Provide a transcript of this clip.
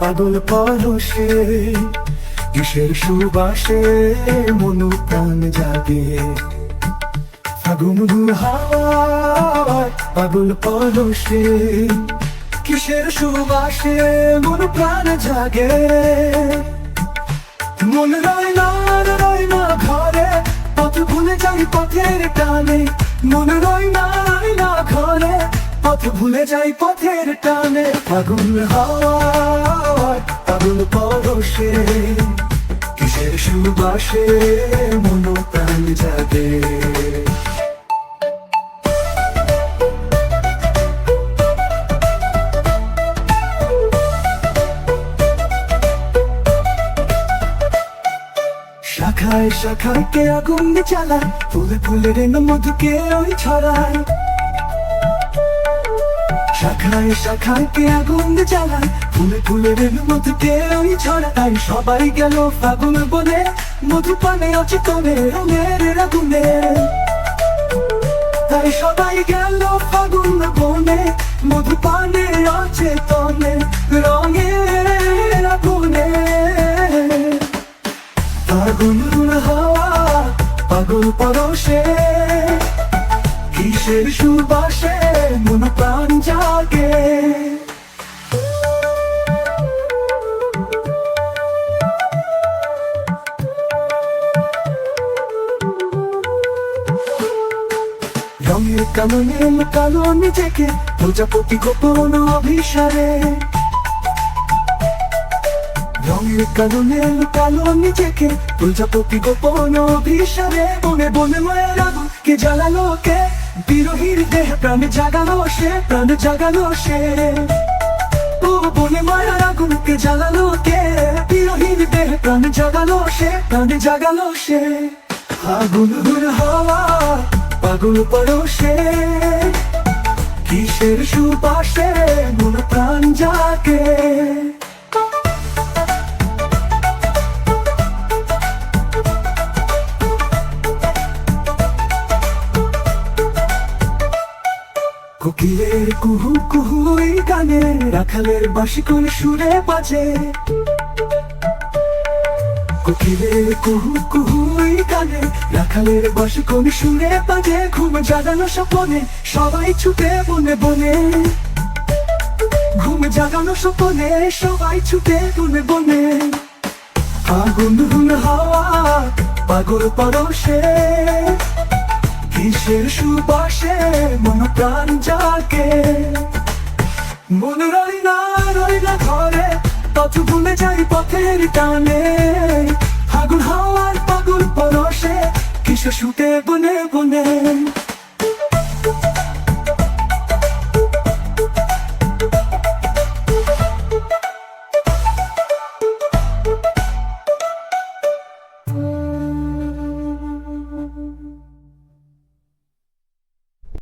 পাগল পরশে, কিসের সুবাসে মনু প্রাণ জাগে? ফাগুন হাওয়ায় পাগল পরশে, কিসের সুবাসে মন প্রাণ জাগে? মন রয় না রয় না ঘরে, পথ ভুলে যাই পথের টানে। মন রয় না রয় না ঘরে পথ ভুলে যাই পথের টানে। ফাগুন হাওয়ায় পাগল পরশে। কিসের সুবাসে মন প্রাণ জাগে? শাখায় শাখায় কে আগুন চালায়, ফুলে ফুলে রেন মধুকে ওই ছড়ায়। শাখায় শাখায় কে আগুন চালায় ফুলে ফুলে রেন মধুকে ওই ছড়ায়? তাই সবাই গেল ফাগুন বলে মধু পানে অচেতনে রঙের আগুনে। তাই সবাই গেল ফাগুন বনে, মধু পানে অচেতনে রঙের আগুনে। ফাগুন হাওয়া, পাগল পরশে, কিসের সুবাসে? মন প্রাণ জাগে। রঙের কাননে লুকালো নিজেকে, প্রজাপতি গোপন অভিসারে। রঙের কারণে লুকালো নিজেকে, প্রজাপতি গোপন অভিসারে। বনে বনে মায়ের আগুন কে জ্বালালো, কে বিরোহীর দেহ প্রাণে জাগালো সে, প্রাণ জাগালো সে। ও বনে মায়ের আগুন কে জ্বালালো কে? বিরোহীর দেহ প্রাণে জাগালো সে, প্রাণে জাগালো সে। আগুন হুর হাওয়া, পাগল পরশে কিসের সুপাশে মন প্রাণ জাগে? কোকিলের কুহু কুহু এই গানে রাখালের বাসি কোন সুরে বাজে। কোকিলের কুহু কুহু এই গানে রাখালের বাসি কোন সুরে বাজে। ঘুম জাগানো স্বপনে সবাই ছুটে বনে বনে। ঘুম জাগানো স্বপনে সবাই ছুটে বনে বনে। আগুন হাওয়া, পাগল পরশে। কিসের সুবাসে মন প্রাণ জাগে? মন রই না রই না ঘরে পথ ভুলে যাই পথের টানে। ফাগুন হাওয়ার পাগল পরশে কিসে সুতে বনে বনে?